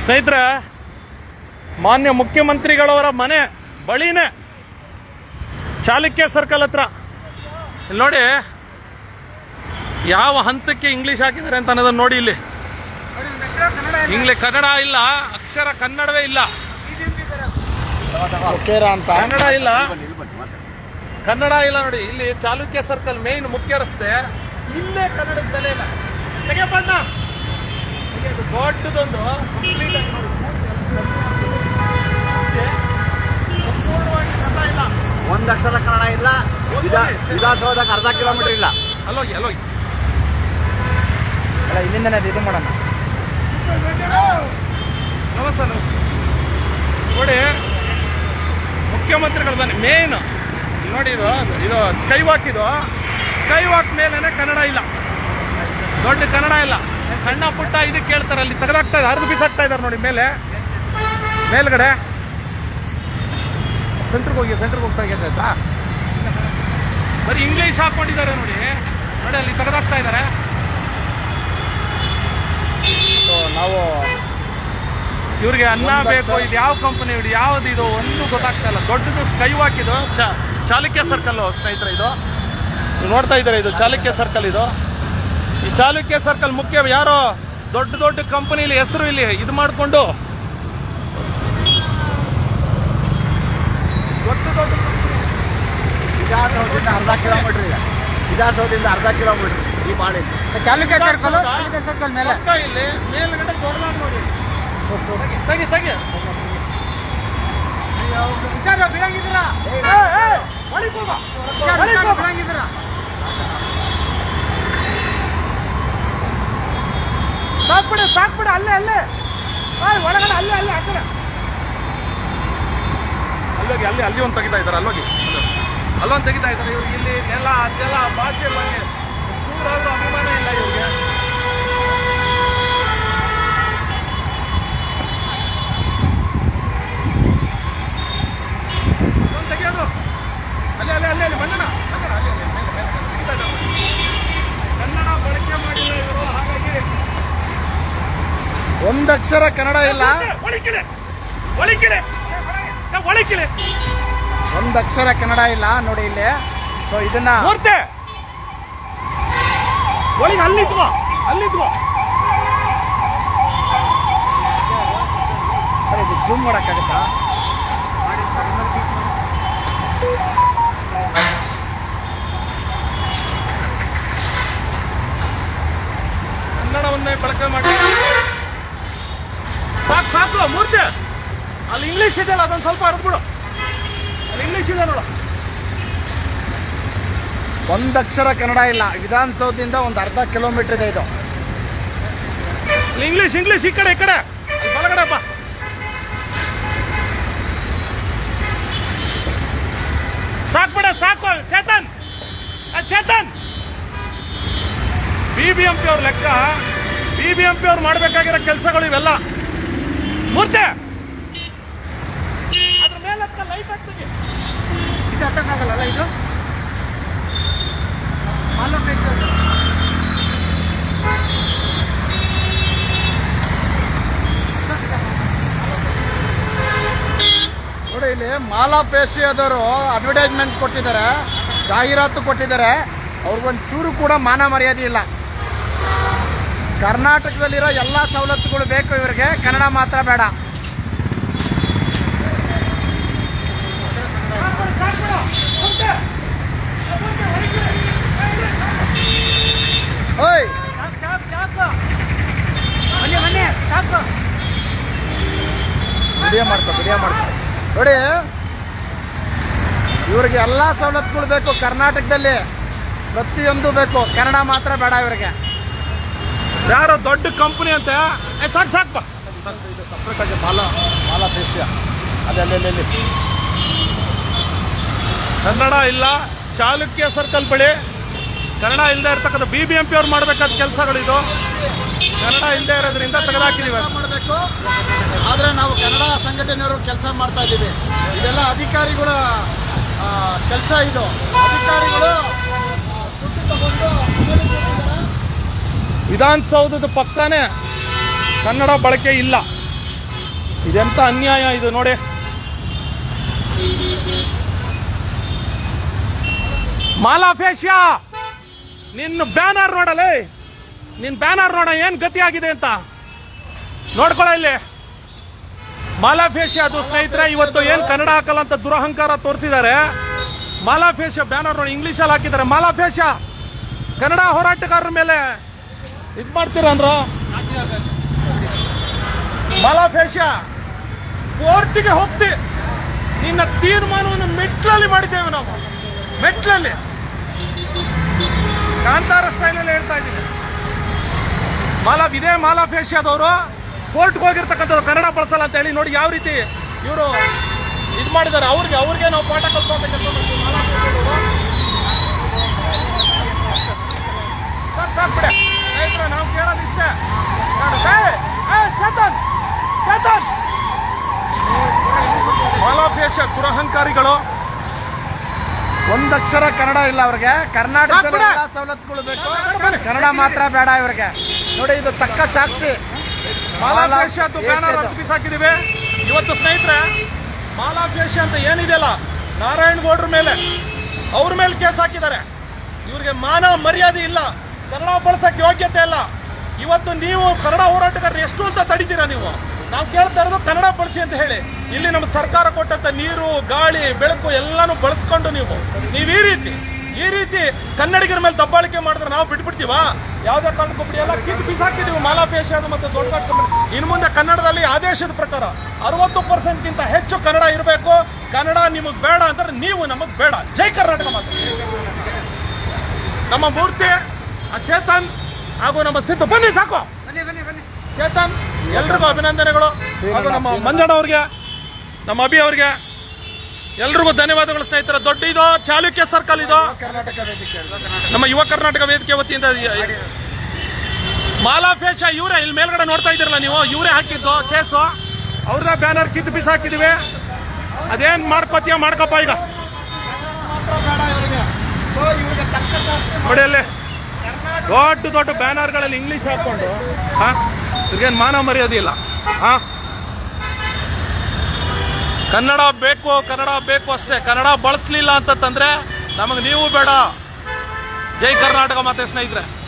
ಸ್ನೇಹಿತರೆ ಮಾನ್ಯ ಮುಖ್ಯಮಂತ್ರಿಗಳವರ ಮನೆ ಬಳಿನೇ ಚಾಲುಕ್ಯ ಸರ್ಕಲ್ ಹತ್ರ. ಇಲ್ಲಿ ನೋಡಿ ಯಾವ ಹಂತಕ್ಕೆ ಇಂಗ್ಲಿಷ್ ಹಾಕಿದ್ದಾರೆ ಅಂತ ಅನ್ನೋದನ್ನ ನೋಡಿ ಇಲ್ಲಿ. ಇಂಗ್ಲಿಷ್ ಕನ್ನಡ ಇಲ್ಲ ಅಕ್ಷರ ಕನ್ನಡವೇ ಇಲ್ಲ. ಕನ್ನಡ ಇಲ್ಲ. ಕನ್ನಡ ಇಲ್ಲ ನೋಡಿ ಇಲ್ಲಿ ಚಾಲುಕ್ಯ ಸರ್ಕಲ್ ಮೇನ್ ಮುಖ್ಯ ರಸ್ತೆ. ಇಲ್ಲೇ ಕನ್ನಡದ ಬೆಲೆ ಇಲ್ಲ. ದೊಡ್ಡದೊಂದು. complete ಒಂದ್ ಅಕ್ಷರ ಕನ್ನಡ ಇಲ್ಲ. ವಿಧಾ ವಿಧಾನಸೌಧಕ್ಕೆ ಅರ್ಧ ಕಿಲೋಮೀಟರ್ ಇಲ್ಲ. ಅಲ್ಲೋಗಿ ಅಲ್ಲೋಗಿ. ಅಲ್ಲ ಇಲ್ಲಿಂದನೇ ಅದು ಇದು ಮಾಡೋಣ. ನಮಸ್ತೆ ನಮಸ್ತೆ. ನೋಡಿ ಮುಖ್ಯಮಂತ್ರಿಗಳು ಬನ್ನಿ. ಮೇನ್ ನೋಡಿ ಇದು ಇದು ಸ್ಕೈ ವಾಕ್ ಇದು. ಸ್ಕೈ ವಾಕ್ ಮೇಲೇನೆ ಕನ್ನಡ ಇಲ್ಲ. ದೊಡ್ಡ ಕನ್ನಡ ಇಲ್ಲ. ಸಣ್ಣ ಪುಟ್ಟ ಇದಕ್ಕೆ ಕೇಳ್ತಾರೆ ಅಲ್ಲಿ. ತೆಗೆದಾಗ್ತಾ ಇದೆ. ಹರಿದು ಬಿಸಾಕ್ತಾ ಇದ್ದಾರೆ ನೋಡಿ ಮೇಲೆ. ಮೇಲ್ಗಡೆ. ಸೆಂಟ್ರಿಗೆ ಹೋಗಿ ಸೆಂಟ್ರಿಗೆ ಹೋಗ್ತಾ ಇದೆ ಆಯ್ತಾ? ಬರೀ ಇಂಗ್ಲೀಷ್ ಹಾಕೊಂಡಿದ್ದಾರೆ ನೋಡಿ. ನೋಡಿ ಅಲ್ಲಿ ತೆಗೆದಾಕ್ತಾ ಇದ್ದಾರೆ. ಸೊ ನಾವು ಇವ್ರಿಗೆ ಅನ್ನ ಬೇಕು ಇದು ಯಾವ ಕಂಪನಿ ಇದು ಯಾವ್ದು ಇದು ಒಂದು ಗೊತ್ತಾಗ್ತಾ ಇಲ್ಲ. ದೊಡ್ಡದು ಸ್ಕೈ ವಾಕ್ ಇದು. ಚಾಲುಕ್ಯ ಸರ್ಕಲ್ ಸ್ನೇಹಿತರೆ ಇದು? ನೋಡ್ತಾ ಇದ್ದಾರೆ ಇದು ಚಾಲುಕ್ಯ ಸರ್ಕಲ್ ಇದು. ಈ ಚಾಲುಕ್ಯ ಸರ್ಕಲ್ ಮುಖ್ಯ ಯಾರೋ? ದೊಡ್ಡ ದೊಡ್ಡ ಕಂಪನಿಲಿ ಹೆಸರು ಇಲ್ಲಿ ಇದು ಮಾಡಿಕೊಂಡು ದೊಡ್ಡ ದೊಡ್ಡ ವಿಧಾನಸೌಧದಿಂದ ಅರ್ಧ ಕಿಲೋಮೀಟರ್ ಇದೆ. ವಿಧಾನಸೌಧದಿಂದ ಅರ್ಧ ಕಿಲೋಮೀಟರ್ ಈ ಮಾಡಿ ಚಾಲುಕ್ಯ ಸರ್ಕಲ್ ಚಾಲುಕ್ಯ ಸರ್ಕಲ್ ಮೇಲೆ. ಇಲ್ಲಿ ಮೇಲ್ಗಡೆ ದೊಡ್ಡದಾಗಿ ನೋಡಿ. ತೆಗಿ ತೆಗಿ ವಿಚಾರ ಸಾಕ್ಬಿಡು ಸಾಕ್ಬಿಡು ಅಲ್ಲೇ ಅಲ್ಲೇ. ಒಳಗಡೆ ಅಲ್ಲೇ ಅಲ್ಲೇ ಆ ಕಡೆ. ಅಲ್ಲಿ ಅಲ್ಲಿ ಒಂದು ತೆಗಿತಾ ಇದ್ದಾರೆ ಅಲ್ಲೋಗಿ. ಅಲ್ಲೊಂದು ತೆಗಿತಾ ಇದ್ದಾರೆ ಇವ್ರಿಗೆ ಇಲ್ಲಿ ನೆಲ ಜಲ ಭಾಷೆ ಬಗ್ಗೆ ಚೂರಾದ್ರೂ ಅಭಿಮಾನ ಇಲ್ಲ ಇವ್ರಿಗೆ. ತೆಗಿಯೋದು. ಅಲ್ಲೇ ಅಲ್ಲೇ ಅಲ್ಲೇ ಅಲ್ಲಿ ಮಣ್ಣನ ಕನ್ನಡ ಬಳಕೆ ಮಾಡಿಲ್ಲ ಇವರು ಹಾಗಾಗಿ ಒಂದಕ್ಷರ ಕನ್ನಡ ಇಲ್ಲ. ಒಳಿಕಿಳೆ ಒಳಿಕಿಳೆ ಒಂದು ಒಂದಕ್ಷರ ಕನ್ನಡ ಇಲ್ಲ ನೋಡಿ ಇಲ್ಲಿ. ಸೊ ಇದನ್ನ ಮೂರ್ತೆ. ಒಳಗೆ ಅಲ್ಲಿದ್ವ ಅಲ್ಲಿದ್ವ ಇದು ಜೂಮ್ ಮಾಡಕ್ಕಾಗತ್ತಾ? ಕನ್ನಡವನ್ನೇ ಬಳಕೆ ಮಾಡಿ. ಸಾಕು ಸಾಕು ಮೂರ್ತಿ. ಅಲ್ಲಿ ಇಂಗ್ಲೀಷ್ ಇದೆಯಲ್ಲ ಅದೊಂದು ಸ್ವಲ್ಪ ಅರ್ದ್ಬಿಡು ಅಲ್ಲಿ ಇಂಗ್ಲೀಷ್ ಇದೆ ನೋಡು. ಒಂದಕ್ಷರ ಕನ್ನಡ ಇಲ್ಲ ವಿಧಾನಸೌಧದಿಂದ ಒಂದು ಅರ್ಧ ಕಿಲೋಮೀಟರ್ ಇದೆ ಇದು. ಅಲ್ಲಿ ಇಂಗ್ಲೀಷ್ ಇಂಗ್ಲಿಷ್ ಈ ಕಡೆ ಈ ಕಡೆ. ಬಲಗಡೆಪ್ಪ ಸಾಕು ಬಿಡ ಸಾಕು. Chetan Chetan. B B M P ಅವ್ರ ಲೆಕ್ಕ ಬಿ ಬಿ ಎಂ ಪಿ ಅವ್ರು ಮಾಡಬೇಕಾಗಿರೋ ಕೆಲಸಗಳು ಇವೆಲ್ಲ. ಮೂರ್ತಿ ಅದ್ರ ಮೇಲೆ ಲೈಟ್ ಹಾಕ್ತೀವಿ ಇದು ಹತ್ತಕ್ಕಾಗಲ್ಲ ಇದು? ನೋಡಿ ಇಲ್ಲಿ ಮಾಲಾ ಅಡ್ವರ್ಟೈಸ್ಮೆಂಟ್ ಕೊಟ್ಟಿದ್ದಾರೆ, ಜಾಹೀರಾತು ಕೊಟ್ಟಿದ್ದಾರೆ. ಅವ್ರಿಗೊಂದು ಚೂರು ಕೂಡ ಮಾನ ಮರ್ಯಾದೆ ಇಲ್ಲ. ಕರ್ನಾಟಕದಲ್ಲಿರೋ ಎಲ್ಲ ಸವಲತ್ತುಗಳು ಬೇಕು ಇವರಿಗೆ, ಕನ್ನಡ ಮಾತ್ರ ಬೇಡ. ನೋಡಿ. ಇವ್ರಿಗೆ ಎಲ್ಲ ಸವಲತ್ತುಗಳು ಬೇಕು, ಕರ್ನಾಟಕದಲ್ಲಿ ಪ್ರತಿಯೊಂದು ಬೇಕು. ಕನ್ನಡ ಮಾತ್ರ ಬೇಡ ಇವರಿಗೆ. ಯಾರೋ ದೊಡ್ಡ ಕಂಪನಿ ಅಂತ? ಸಾಕು ಸಾಕು, ಬಾ. ಇದು ಸಪ್ರೇಟ್ ಆಗಿ ಮಾಲ ಮಾಲಾ ದೇಶ ಅದೆಲ್ಲಿ ಕನ್ನಡ ಇಲ್ಲ, ಚಾಲುಕ್ಯ ಸರ್ಕಲ್ ಬಳಿ ಕನ್ನಡ ಇಲ್ಲದೆ ಇರ್ತಕ್ಕಂಥ ಬಿ ಬಿ ಎಂ ಪಿ ಅವ್ರು ಮಾಡಬೇಕಾದ ಕೆಲಸಗಳಿದು. ಕನ್ನಡ ಇಲ್ಲದೆ ಇರೋದ್ರಿಂದ ತೆಗೆದಾಕಿದೀವಿ ಮಾಡಬೇಕು. ಆದರೆ ನಾವು ಕನ್ನಡ ಸಂಘಟನೆಯವರು ಕೆಲಸ ಮಾಡ್ತಾ ಇದ್ದೀವಿ. ಇದೆಲ್ಲ ಅಧಿಕಾರಿಗಳ ಕೆಲಸ ಇದು. ಅಧಿಕಾರಿಗಳು ದುಡ್ಡು ತಗೊಂಡು. ವಿಧಾನಸೌಧದ ಪಕ್ಕನೇ ಕನ್ನಡ ಬಳಕೆ ಇಲ್ಲ. ಇದೆಂತ ಅನ್ಯಾಯ ಇದು ನೋಡಿ. ಮಾಲಾಫೇಶ್ಯ ನಿನ್ನ ಬ್ಯಾನರ್ ನೋಡಲೇ? ನಿನ್ ಬ್ಯಾನರ್ ನೋಡ ಏನ್ ಗತಿ ಆಗಿದೆ ಅಂತ. ನೋಡ್ಕೊಳ ಇಲ್ಲಿ. ಮಾಲಾಫೇಶ್ಯ ಅದು ಸ್ನೇಹಿತರೆ, ಇವತ್ತು ಏನ್ ಕನ್ನಡ ಹಾಕಲ್ಲ ಅಂತ ದುರಹಂಕಾರ ತೋರಿಸಿದ್ದಾರೆ. ಮಾಲಾಫೇಶ್ಯ ಬ್ಯಾನರ್ ನೋಡಿ ಇಂಗ್ಲಿಷಲ್ಲಿ ಹಾಕಿದ್ದಾರೆ. ಮಾಲಾಫೇಶ್ಯ, ಕನ್ನಡ ಹೋರಾಟಗಾರರ ಮೇಲೆ ಇದ್ ಮಾಡ್ತೀರಂದ್ರ ಮಾಲಾಫೇಶ್ಯ, ಕೋರ್ಟಿಗೆ ಹೋಗ್ತಿ. ನಿನ್ನ ತೀರ್ಮಾನವನ್ನು ಮೆಟ್ಲಲ್ಲಿ ಮಾಡಿದ್ದೇವೆ ನಾವು. ಮೆಟ್ಲಲ್ಲಿ. ಕಾಂತಾರ ಸ್ಟೈಲಲ್ಲಿ ಹೇಳ್ತಾ ಇದ್ದೀನಿ. ಮಾಲಾ, ಇದೇ ಮಾಲಾಫೇಶ್ಯಾದವರು ಕೋರ್ಟ್ಗೆ ಹೋಗಿರ್ತಕ್ಕಂಥದ್ದು ಕನ್ನಡ ಬಳಸಲ್ಲ ಅಂತ ಹೇಳಿ ನೋಡಿ ಯಾವ ರೀತಿ ಇವರು ಇದು ಮಾಡಿದ್ದಾರೆ. ಅವ್ರಿಗೆ ಅವ್ರಿಗೆ ನಾವು ಪಾಠ ಮಾಲಾ ಸ್ನೇಹಿತರೆ, ನಾವು ಕೇಳೋದು ಇಷ್ಟೇ. ಚೇತನ್ ಚೇತನ್. ಮಾಲಾಫೇಶ ದುರಹಂಕಾರಿಗಳು ಒಂದಕ್ಷರ ಕನ್ನಡ ಇಲ್ಲ ಅವ್ರಿಗೆ. ಕರ್ನಾಟಕದಲ್ಲಿ. ಎಲ್ಲ ಸವಲತ್ತುಗಳು ಬೇಕು. ಕನ್ನಡ ಮಾತ್ರ ಬೇಡ ಇವ್ರಿಗೆ. ನೋಡಿ ಇದು ತಕ್ಕ ಸಾಕ್ಷಿ. ಹಾಕಿದೀವಿ ಇವತ್ತು ಸ್ನೇಹಿತರೆ ಮಾಲಾಫೇಶ ಅಂತ ಏನಿದೆಯಲ್ಲ ನಾರಾಯಣ ಗೌಡ್ರ ಮೇಲೆ. ಅವ್ರ ಮೇಲೆ ಕೇಸ್ ಹಾಕಿದ್ದಾರೆ. ಇವ್ರಿಗೆ ಮಾನ ಮರ್ಯಾದೆ ಇಲ್ಲ. ಕನ್ನಡ ಬಳಸಕ್ಕೆ ಯೋಗ್ಯತೆ ಇಲ್ಲ. ಇವತ್ತು ನೀವು ಕನ್ನಡ ಹೋರಾಟಗಾರರು ಎಷ್ಟು ಅಂತ ತಡಿತೀರಾ ನೀವು? ನಾವು ಕೇಳ್ತಾ ಇರೋದು ಕನ್ನಡ ಬಳಸಿ ಅಂತ ಹೇಳಿ. ಇಲ್ಲಿ ನಮ್ಮ ಸರ್ಕಾರ ಕೊಟ್ಟಂತ ನೀರು ಗಾಳಿ ಬೆಳಕು ಎಲ್ಲಾನು ಬಳಸ್ಕೊಂಡು ನೀವು. ನೀವು ಈ ರೀತಿ ಈ ರೀತಿ ಕನ್ನಡಿಗರ ಮೇಲೆ ದಬ್ಬಾಳಿಕೆ ಮಾಡಿದ್ರೆ ನಾವು ಬಿಟ್ಬಿಡ್ತೀವ? ಯಾವ್ದೇ ಕಾರಣಕ್ಕೂ ಬಿಡಿ. ಎಲ್ಲ ಕಿತ್ತು ಬಿಸಾಕಿದೀವಿ ಮಾಲಾಫೇಶ ಮತ್ತು ದೊಡ್ಡ ಇನ್ನು ಮುಂದೆ ಕನ್ನಡದಲ್ಲಿ ಆದೇಶದ ಪ್ರಕಾರ ಅರವತ್ತು ಪರ್ಸೆಂಟ್ಗಿಂತ ಹೆಚ್ಚು ಕನ್ನಡ ಇರಬೇಕು. ಕನ್ನಡ ನಿಮಗೆ ಬೇಡ ಅಂದ್ರೆ ನೀವು ನಮಗೆ ಬೇಡ. ಜೈ ಕರ್ನಾಟಕ ಮಾತ್ರ ನಮ್ಮ ಮೂರ್ತಿ ಆ ಚೇತನ್ ಹಾಗೂ ನಮ್ಮ ಸಿದ್ದು. ಬನ್ನಿ ಸಾಕು. ಬನ್ನಿ ಬನ್ನಿ ಬನ್ನಿ. ಚೇತನ್ ಎಲ್ರಿಗೂ ಅಭಿನಂದನೆಗಳು. ಹಾಗೂ ನಮ್ಮ ಮಂಜಣ್ಣ ಅವ್ರಿಗೆ ನಮ್ಮ ಅಭಿ ಅವ್ರಿಗೆ ಎಲ್ರಿಗೂ ಧನ್ಯವಾದಗಳು ಸ್ನೇಹಿತರ. ದೊಡ್ಡ ಇದು ಚಾಲುಕ್ಯ ಸರ್ಕಲ್ ಇದು. ನಮ್ಮ ಯುವ ಕರ್ನಾಟಕ ವೇದಿಕೆ ವತಿಯಿಂದ ಮಾಲಾಫೇಶ ಇವರೇ ಇಲ್ಲಿ ಮೇಲ್ಗಡೆ ನೋಡ್ತಾ ಇದ್ದೀರಲ್ಲ ನೀವು ಇವರೇ ಹಾಕಿದ್ದು ಕೇಸು. ಅವ್ರದ ಬ್ಯಾನರ್ ಕಿತ್ತು ಬಿಸಿ ಹಾಕಿದ್ವಿ ಅದೇನ್ ಮಾಡ್ಕೋತೀಯ ಮಾಡ್ಕಪ್ಪ ಈಗ. ನೋಡಿ ಅಲ್ಲಿ. ದೊಡ್ಡ ದೊಡ್ಡ ಬ್ಯಾನರ್ಗಳಲ್ಲಿ ಇಂಗ್ಲಿಷ್ ಹಾಕೊಂಡು ಹಾಂ? ಇವ್ರಿಗೇನು ಮಾನ ಮರ್ಯಾದೆ ಇಲ್ಲ, ಹಾ? ಕನ್ನಡ ಬೇಕು ಕನ್ನಡ ಬೇಕು ಅಷ್ಟೇ. ಕನ್ನಡ ಬಳಸಲಿಲ್ಲ ಅಂತಂದ್ರೆ ನಮಗೆ ನೀವು ಬೇಡ. ಜೈ ಕರ್ನಾಟಕ ಮತ್ತೆ ಸ್ನೇಹಿತರೆ.